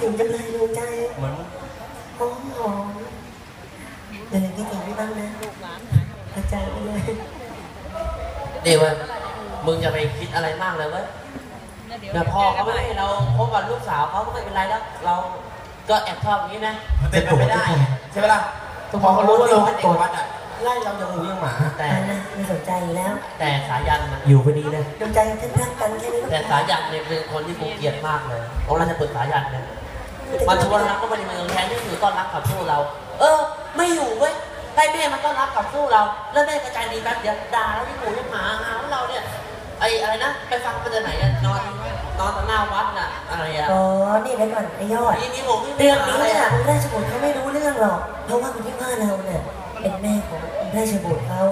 ถึงจังเลยดวงใจเหมือนหอมหอมเดี๋ยวคิดถึงพี่บ้างนะเข้าใจไปเลยเดี๋ยวมึงจะไปคิดอะไรมากเลยเว้ยเดี๋ยวพ่อเขาไม่ให้เราพบกับลูกสาวเขาก็ไม่เป็นไรแล้ว เราก็แอบชอบอย่างนี้นะมันเป็นไปไม่ได้ใช่ไหมล่ะทุกพอเขารู้ว่าเราเป็นเด็กวัดอะไล่เราอย่างหมูอย่างหมา แต่ไม่สนใจอยู่แล้ว แต่สายันนอยู่พอดีนะดวงใจท่านรักกันแค่นี้แต่สายันเนี่ยเป็นคนที่กูเกลียดมากเลยองค์ราชบุตรสายันเนี่ย มาชวนรักก็ไม่ได้เมืองแทนที่อยู่ต้อนรับขับสู้เรา เออ ไม่อยู่เว้ยให้แม่มาต้อนรับขับสู้เรา แล้วแม่กระจายดีแป๊บเดียวด่าแล้วที่หมูที่หมาหาว่าเราเนี่ยไอ้อะไรนะไปฟังไปเจอไหนอะนอนนอนต่อหน้าวัดน่ะอะไรอะอ๋อ นี่เดี๋ยวก่อนไอ้ยอด นี่นี่ผมนี่เรื่องนี้อะไรเนี่ยอะคุณราชบุตรเขาไม่รู้เรื่องหรอก เพราะว่าคุณพี่ว่าเราเนี่ยเป็นแม่ขององค์ราชบุตรเขา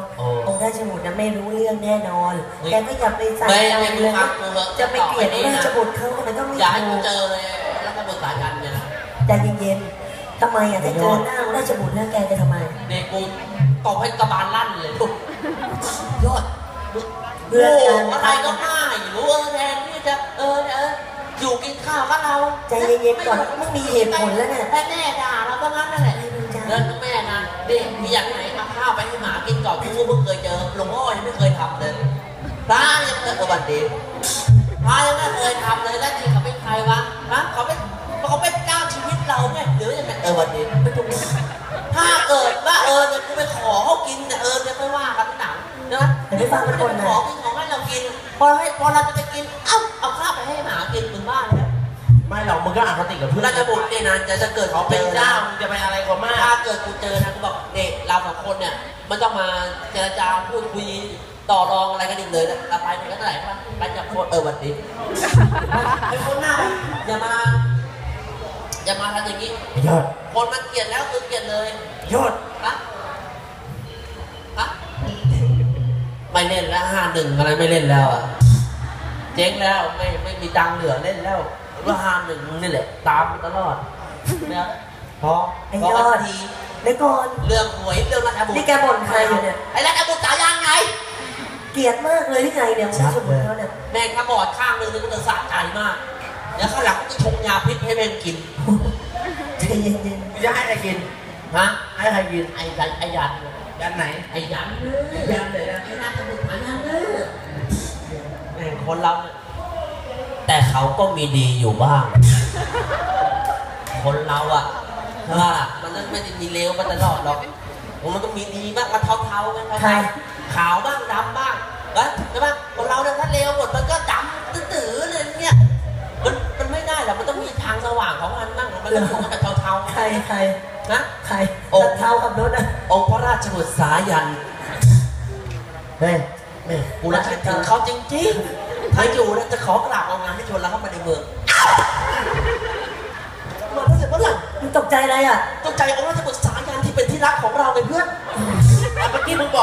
องค์ราชบุตรนะไม่รู้เรื่องแน่นอนแกก็อย่าไปใส่ไม่ใจไม่เลยฟันะงกูเหอะจะไปเกลียดองค์ราชบุตรเขามันก็ไม่อย่าให้กูถูก เจอเลยแล้วก็บุตรสายันเนี่ยนะ ใจเย็นๆทำไมอะถ้าเจอหน้าองค์ราชบุตรแล้วแกจะทำไมเนี่ยกูตบให้กระบาลลั่นเลยลูกยอดเพื่อนกันโอะไรก็ง่ายรู้เออแทนที่จะเออเอออยู่กินข้าวกับเราใจเย็นๆก่อนไม่มีเหตุผลแล้วเนี่ยแม่แม่ด่าเราก็งั้นนั่นแหละให้ดวงใจเดินกับแม่นะเด็กมีอย่างไหนเอาข้าวไปให้หมากินก่อนกูเพิ่งเคยเจอหลวงพ่อยังไม่เคยทำเลยพระยังไม่เคยสวัสดีพระยังไม่เคยทำเลย กินเนี่ยเออเนี่ยไม่ว่ากันที่หนังนะเดี๋ยวไปฟังมันก่อนขนะอกินของให้เรากิน พอให้พอเราจะไปกิน เอ้าเอาข้าวไปให้หมากินมึงบ้าเลยไม่หรอกมึงก็อคติกับเพื่อนราชบุตรเนี่ยนะจะจะเกิดเขาเจเป็นอเจ้านะมึงจะไปอะไรเขามาก ถ้าเกิดกูเจอนะกูบอกเด็กเราสองคนเนี่ยมันต้องมาเจรจาพูดคุยต่อรองอะไรกันอีกเลยนะเราไปถึงก็เท่าไหร่ครับไปจับโคตรเออวันดีไอ้คนหน้าไหมอย่ามา อย่ามาทำอย่างนี้ ยอดคนมันเกลียดแล้วคือเกลียดเลยยอดฮะ ไม่เล่นแล้วห้าหนึ่งอะไรไม่เล่นแล้วอะเจ๊งแล้วไม่ไม่มีตังค์เหลือเล่นแล้วว่าห้าหนึ่งนี่แหละ ตามตลอดเนี่ยพอไอ้พอยอกัดนทีเดี๋ยวก่อนเรื่องหวยเรื่องรัฐบุตรนี่แกบ่นใครอยู่เนี่ยไอ้รัฐบุตรสายันไงเกลียดมากเลยที่ไงเนี่ยองค์ราชบุตรเขาเนี่ยแม่งถ้าบอดข้างหนึงนี่ก็จะสะใจมากเดี๋ยวข้างหลังก็จะชงยาพิษให้แม่งกินใจเย็นมึงจะให้ใครกินฮะให้ใครกินไอ้ยันไอ้ยันยันไหนไอ้ยันยันเลยนะ ไอ้รัฐบุตรสายันเนอะแม่ง คนเราเนี่ยแต่เขาก็มีดีอยู่บ้าง คนเราอะใช่ปะล่ะมันไม่ได้มีเลวมาตลอดหรอกมันต้องมีดีบ้างมันเทาๆไงใครขาวบ้างดำบ้างนะใช่ปะคนเราเนี่ยถ้าเลวหมดมันก็ดำตื้อๆเลยเนี่ยมันมันไม่ได้หรอกมันต้องมีทางสว่างของมันบ้างมันต้องอยู่แบบเทาใครใครๆนะ ใครโอ้ตัดเท้าขับรถนะองค์พระราชบุตรสายัน เฮ้ย แม่กูรักถึงเขาจริงๆถ้าอยู่นะจะขอกราบเอางานให้ชวนเราเข้ามาในเมืองมาตั้งแต่เมื่อไหร่มึงตกใจอะไรอะต้องใจองค์ราชบุตรสายันที่เป็นที่รักของเราเลยเพื่อนเมื่อกี้มึงบอก